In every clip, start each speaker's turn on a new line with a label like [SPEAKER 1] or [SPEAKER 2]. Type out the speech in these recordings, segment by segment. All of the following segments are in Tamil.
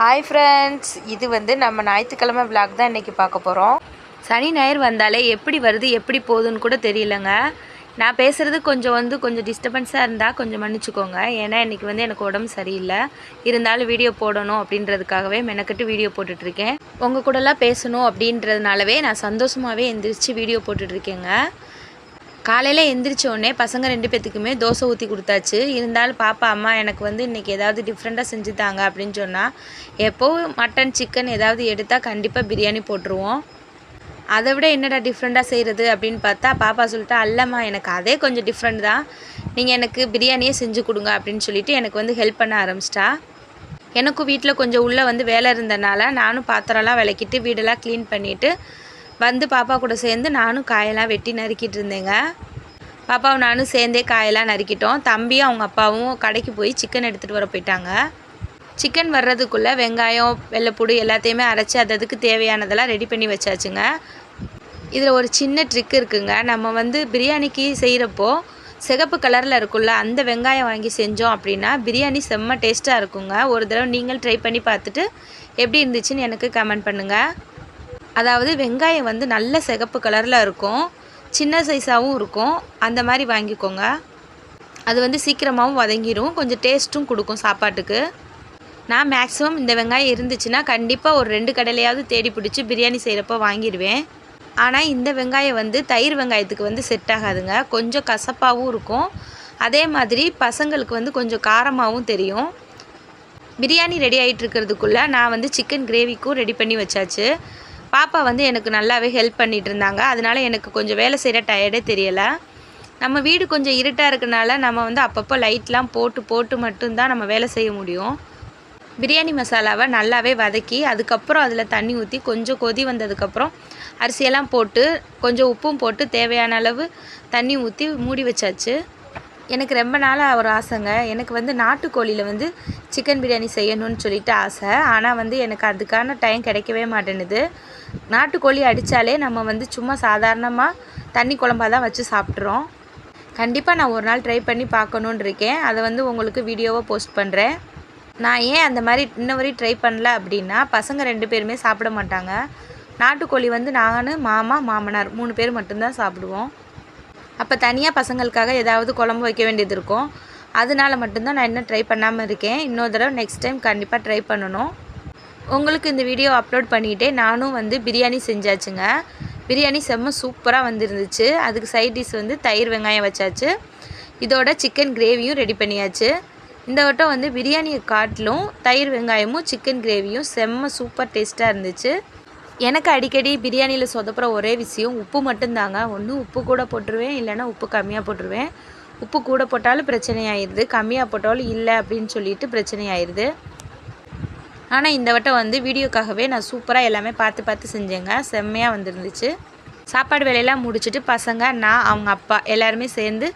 [SPEAKER 1] ஹாய் ஃப்ரெண்ட்ஸ் இது வந்து நம்ம ஞாயிற்றுக்கிழமை விளாக் தான் இன்றைக்கி பார்க்க போகிறோம் சனி ஞாயிறு வந்தாலே எப்படி வருது எப்படி போகுதுன்னு கூட தெரியலங்க. நான் பேசுகிறது கொஞ்சம் வந்து கொஞ்சம் டிஸ்டர்பன்ஸாக இருந்தால் கொஞ்சம் மன்னிச்சுக்கோங்க. ஏன்னா இன்றைக்கி வந்து எனக்கு உடம்பு சரியில்லை. இருந்தாலும் வீடியோ போடணும் அப்படின்றதுக்காகவே மெனக்கட்டு வீடியோ போட்டுட்ருக்கேன். உங்கள் கூடலாம் பேசணும் அப்படின்றதுனாலவே நான் சந்தோஷமாகவே எந்திரிச்சு வீடியோ போட்டுட்ருக்கேங்க. காலையில் எந்திரிச்சோடனே பசங்க ரெண்டு பேத்துக்குமே தோசை ஊற்றி கொடுத்தாச்சு. இருந்தாலும் பாப்பா அம்மா எனக்கு வந்து இன்றைக்கி ஏதாவது டிஃப்ரெண்ட்டாக செஞ்சு தாங்க அப்படின்னு சொன்னால் எப்போவும் மட்டன் சிக்கன் ஏதாவது எடுத்தால் கண்டிப்பாக பிரியாணி போட்டுருவோம். அதை விட என்னடா டிஃப்ரெண்ட்டாக செய்கிறது அப்படின்னு பார்த்தா பாப்பா சொல்லிட்டா அல்லம்மா எனக்கு அதே கொஞ்சம் டிஃப்ரெண்ட் தான். நீங்கள் எனக்கு பிரியாணியே செஞ்சு கொடுங்க அப்படின்னு சொல்லிட்டு எனக்கு வந்து ஹெல்ப் பண்ண ஆரம்பிச்சிட்டா. எனக்கும் வீட்டில் கொஞ்சம் உள்ளே வந்து வேலை இருந்தனால நானும் பாத்திரம்லாம் விளக்கிட்டு வீடெல்லாம் க்ளீன் பண்ணிவிட்டு வந்து பாப்பா கூட சேர்ந்து நானும் காயெல்லாம் வெட்டி நறுக்கிட்டு இருந்தேங்க. பாப்பாவும் நானும் சேர்ந்தே காயெல்லாம் நறுக்கிட்டோம். தம்பியும் அவங்க அப்பாவும் கடைக்கு போய் சிக்கன் எடுத்துகிட்டு வர போயிட்டாங்க. சிக்கன் வர்றதுக்குள்ளே வெங்காயம் வெள்ளைப்பூடு எல்லாத்தையுமே அரைச்சி அது அதுக்கு தேவையானதெல்லாம் ரெடி பண்ணி வச்சாச்சுங்க. இதில் ஒரு சின்ன ட்ரிக் இருக்குங்க. நம்ம வந்து பிரியாணிக்கு செய்கிறப்போ சிகப்பு கலரில் இருக்குல்ல அந்த வெங்காயம் வாங்கி செஞ்சோம் அப்படின்னா பிரியாணி செம்ம டேஸ்ட்டாக இருக்குங்க. ஒரு தடவை நீங்கள் ட்ரை பண்ணி பார்த்துட்டு எப்படி இருந்துச்சுன்னு எனக்கு கமெண்ட் பண்ணுங்கள் அதாவது வெங்காயம் வந்து நல்ல சிகப்பு கலரில் இருக்கும். சின்ன சைஸாகவும் இருக்கும். அந்த மாதிரி வாங்கிக்கோங்க. அது வந்து சீக்கிரமாகவும் வதங்கிடும் கொஞ்சம் டேஸ்ட்டும் கொடுக்கும் சாப்பாட்டுக்கு. நான் மேக்ஸிமம் இந்த வெங்காயம் இருந்துச்சுன்னா கண்டிப்பாக ஒரு ரெண்டு கடையிலையாவது தேடி பிடிச்சி பிரியாணி செய்கிறப்போ வாங்கிடுவேன் ஆனால் இந்த வெங்காயம் வந்து தயிர் வெங்காயத்துக்கு வந்து செட் ஆகாதுங்க. கொஞ்சம் கசப்பாகவும் இருக்கும். அதே மாதிரி பசங்களுக்கு வந்து கொஞ்சம் காரமாகவும் தெரியும். பிரியாணி ரெடி ஆகிட்டு இருக்கிறதுக்குள்ளே நான் வந்து சிக்கன் கிரேவிக்கும் ரெடி பண்ணி வச்சாச்சு. பாப்பா வந்து எனக்கு நல்லாவே ஹெல்ப் பண்ணிகிட்டு இருந்தாங்க. அதனால் எனக்கு கொஞ்சம் வேலை செய்கிற டயர்டே தெரியலை. நம்ம வீடு கொஞ்சம் இருட்டாக இருக்கனால நம்ம வந்து அப்பப்போ லைட்லாம் போட்டு போட்டு மட்டும்தான் நம்ம வேலை செய்ய முடியும். பிரியாணி மசாலாவை நல்லாவே வதக்கி அதுக்கப்புறம் அதில் தண்ணி ஊற்றி கொஞ்சம் கொதி வந்ததுக்கப்புறம் அரிசியெல்லாம் போட்டு கொஞ்சம் உப்பும் போட்டு தேவையான அளவு தண்ணி ஊற்றி மூடி வச்சாச்சு. எனக்கு ரொம்ப நாளாக ஒரு ஆசைங்க. எனக்கு வந்து நாட்டுக்கோழியில் வந்து சிக்கன் பிரியாணி செய்யணும்னு சொல்லிட்டு ஆசை. ஆனால் வந்து எனக்கு அதுக்கான டைம் கிடைக்கவே மாட்டேனுது நாட்டுக்கோழி அடித்தாலே நம்ம வந்து சும்மா சாதாரணமாக தண்ணி குழம்பா தான் வச்சு சாப்பிட்றோம். கண்டிப்பாக நான் ஒரு நாள் ட்ரை பண்ணி பார்க்கணுன் இருக்கேன். அதை வந்து உங்களுக்கு வீடியோவாக போஸ்ட் பண்ணுறேன் நான் ஏன் அந்த மாதிரி இன்ன வரையும் ட்ரை பண்ணல அப்படின்னா பசங்க ரெண்டு பேருமே சாப்பிட மாட்டாங்க. நாட்டுக்கோழி வந்து நான் மாமா மாமனார் மூணு பேர் மட்டும்தான் சாப்பிடுவோம். அப்போ தனியாக பசங்களுக்காக ஏதாவது குழம்பு வைக்க வேண்டியது இருக்கும். அதனால மட்டும்தான் நான் இன்னும் ட்ரை பண்ணாமல் இருக்கேன். இன்னொரு தடவை நெக்ஸ்ட் டைம் கண்டிப்பாக ட்ரை பண்ணணும். உங்களுக்கு இந்த வீடியோ அப்லோட் பண்ணிக்கிட்டே நானும் வந்து பிரியாணி செஞ்சாச்சுங்க. பிரியாணி செம்ம சூப்பராக வந்துருந்துச்சு. அதுக்கு சைட் டிஷ் வந்து தயிர் வெங்காயம் வச்சாச்சு. இதோட சிக்கன் கிரேவியும் ரெடி பண்ணியாச்சு. இந்த வட்டம் வந்து பிரியாணியை காட்டிலும் தயிர் வெங்காயமும் சிக்கன் கிரேவியும் செம்ம சூப்பர் டேஸ்ட்டாக இருந்துச்சு. எனக்கு அடிக்கடி பிரியாணியில் சொதப்புற ஒரே விஷயம் உப்பு மட்டும்தாங்க. ஒன்று உப்பு கூட போட்டுருவேன் இல்லைன்னா உப்பு கம்மியாக போட்டுருவேன். உப்பு கூட போட்டாலும் பிரச்சனை ஆயிடுது கம்மியாக போட்டாலும் இல்லை அப்படின்னு சொல்லிட்டு பிரச்சனை ஆயிடுது ஆனால் இந்த வட்டம் வந்து வீடியோக்காகவே நான் சூப்பராக எல்லாமே பார்த்து பார்த்து செஞ்சேங்க. செம்மையாக வந்துருந்துச்சு. சாப்பாடு வேலையெல்லாம் முடிச்சுட்டு பசங்க நான் அவங்க அப்பா எல்லாருமே சேர்ந்து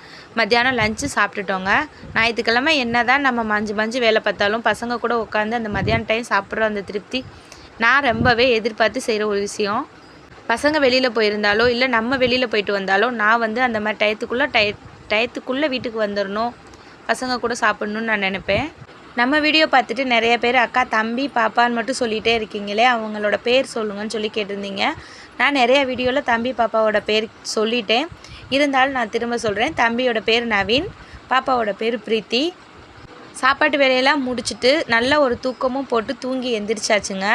[SPEAKER 1] மத்தியானம் லஞ்சு சாப்பிட்டுட்டோங்க. ஞாயிற்றுக்கிழமை என்ன தான் நம்ம மஞ்சு மஞ்சு வேலை பார்த்தாலும் பசங்க கூட உட்காந்து அந்த மத்தியான டைம் சாப்பிட்ற அந்த திருப்தி நான் ரொம்பவே எதிர்பார்த்து செய்கிற ஒரு விஷயம். பசங்க வெளியில் போயிருந்தாலோ இல்லை நம்ம வெளியில் போயிட்டு வந்தாலோ நான் வந்து அந்த மாதிரி டயத்துக்குள்ளே டய டயத்துக்குள்ளே வீட்டுக்கு வந்துடணும் பசங்க கூட சாப்பிட்ணுன்னு நான் நினைப்பேன். நம்ம வீடியோ பார்த்துட்டு நிறைய பேர் அக்கா தம்பி பாப்பான்னு மட்டும் சொல்லிகிட்டே இருக்கீங்களே அவங்களோட பேர் சொல்லுங்கன்னு சொல்லி கேட்டிருந்தீங்க. நான் நிறைய வீடியோவில் தம்பி பாப்பாவோட பேர் சொல்லிட்டேன். இருந்தாலும் நான் திரும்ப சொல்கிறேன் தம்பியோட பேர் நவீன் பாப்பாவோட பேர் பிரீத்தி. சாப்பாட்டு வேலையெல்லாம் முடிச்சுட்டு நல்ல ஒரு தூக்கமும் போட்டு தூங்கி எந்திரிச்சாச்சுங்க.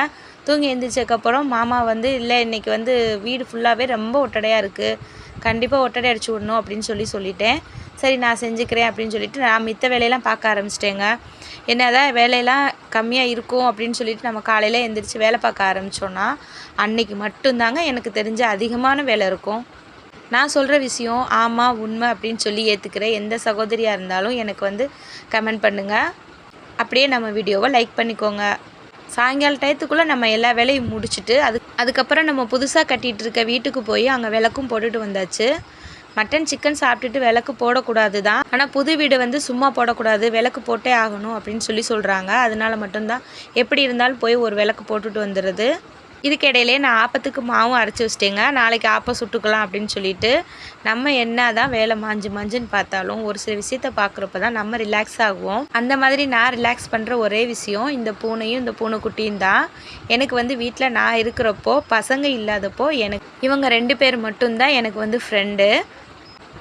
[SPEAKER 1] தூங்கி எந்திரிச்சதுக்கப்புறம் மாமா வந்து இல்லை இன்றைக்கி வந்து வீடு ஃபுல்லாகவே ரொம்ப ஒட்டடையாக இருக்குது கண்டிப்பாக ஒட்டடை அடிச்சு விடணும் அப்படின்னு சொல்லி சொல்லிட்டேன். சரி நான் செஞ்சுக்கிறேன் அப்படின்னு சொல்லிட்டு நான் மித்த வேலையெல்லாம் பார்க்க ஆரம்பிச்சிட்டேங்க. என்னதான் வேலையெல்லாம் கம்மியாக இருக்கும் அப்படின்னு சொல்லிட்டு நம்ம காலையில் எந்திரிச்சு வேலை பார்க்க ஆரம்பித்தோன்னா அன்னைக்கு மட்டும்தாங்க எனக்கு தெரிஞ்ச அதிகமான வேலை இருக்கும். நான் சொல்கிற விஷயம் ஆமாம் உண்மை அப்படின்னு சொல்லி ஏற்றுக்கிற எந்த சகோதரியாக இருந்தாலும் எனக்கு வந்து கமெண்ட் பண்ணுங்கள் அப்படியே நம்ம வீடியோவை லைக் பண்ணிக்கோங்க. சாயங்கால டயத்துக்குள்ளே நம்ம எல்லா வேலையும் முடிச்சுட்டு அது அதுக்கப்புறம் நம்ம புதுசாக கட்டிகிட்டு இருக்க வீட்டுக்கு போய் அங்கே விளக்கும் போட்டுட்டு வந்தாச்சு. மட்டன் சிக்கன் சாப்பிட்டுட்டு விளக்கு போடக்கூடாது தான். ஆனால் புது வீடு வந்து சும்மா போடக்கூடாது விளக்கு போட்டே ஆகணும் அப்படின்னு சொல்லி சொல்கிறாங்க அதனால மட்டும்தான் எப்படி இருந்தாலும் போய் ஒரு விளக்கு போட்டுட்டு வந்துடுது இதுக்கிடையிலே நான் ஆப்பத்துக்கு மாவும் அரைச்சி வச்சிட்டேங்க. நாளைக்கு ஆப்பம் சுட்டுக்கலாம் அப்படின்னு சொல்லிட்டு நம்ம என்ன தான் வேலை மாஞ்சு மாஞ்சுன்னு பார்த்தாலும் ஒரு சில விஷயத்த பார்க்குறப்ப தான் நம்ம ரிலாக்ஸ் ஆகுவோம். அந்த மாதிரி நான் ரிலாக்ஸ் பண்ணுற ஒரே விஷயம் இந்த பூனையும் இந்த பூனைக்குட்டியும் தான். எனக்கு வந்து வீட்டில் நான் இருக்கிறப்போ பசங்க இல்லாதப்போ எனக்கு இவங்க ரெண்டு பேர் மட்டும்தான் எனக்கு வந்து ஃப்ரெண்டு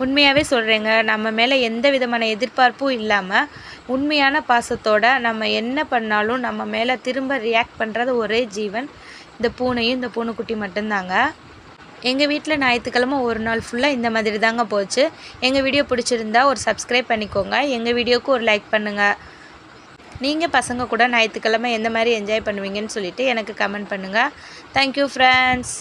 [SPEAKER 1] உண்மையாகவே சொல்கிறேங்க நம்ம மேலே எந்த விதமான எதிர்பார்ப்பும் இல்லாமல் உண்மையான பாசத்தோட நம்ம என்ன பண்ணாலும் நம்ம மேலே திரும்ப ரியாக்ட் பண்ணுறது ஒரே ஜீவன். இந்த பூனையும் இந்த பூனைக்குட்டி மட்டும்தாங்க. எங்கள் வீட்டில் ஞாயிற்றுக்கிழமை ஒரு நாள் ஃபுல்லாக இந்த மாதிரி தாங்க போச்சு. எங்கள் வீடியோ பிடிச்சிருந்தா ஒரு சப்ஸ்கிரைப் பண்ணிக்கோங்க. எங்கள் வீடியோவுக்கு ஒரு லைக் பண்ணுங்கள் நீங்கள் பசங்க கூட ஞாயிற்றுக்கிழமை எந்த மாதிரி என்ஜாய் பண்ணுவீங்கன்னு சொல்லிட்டு எனக்கு கமெண்ட் பண்ணுங்கள் தேங்க்யூ ஃப்ரெண்ட்ஸ்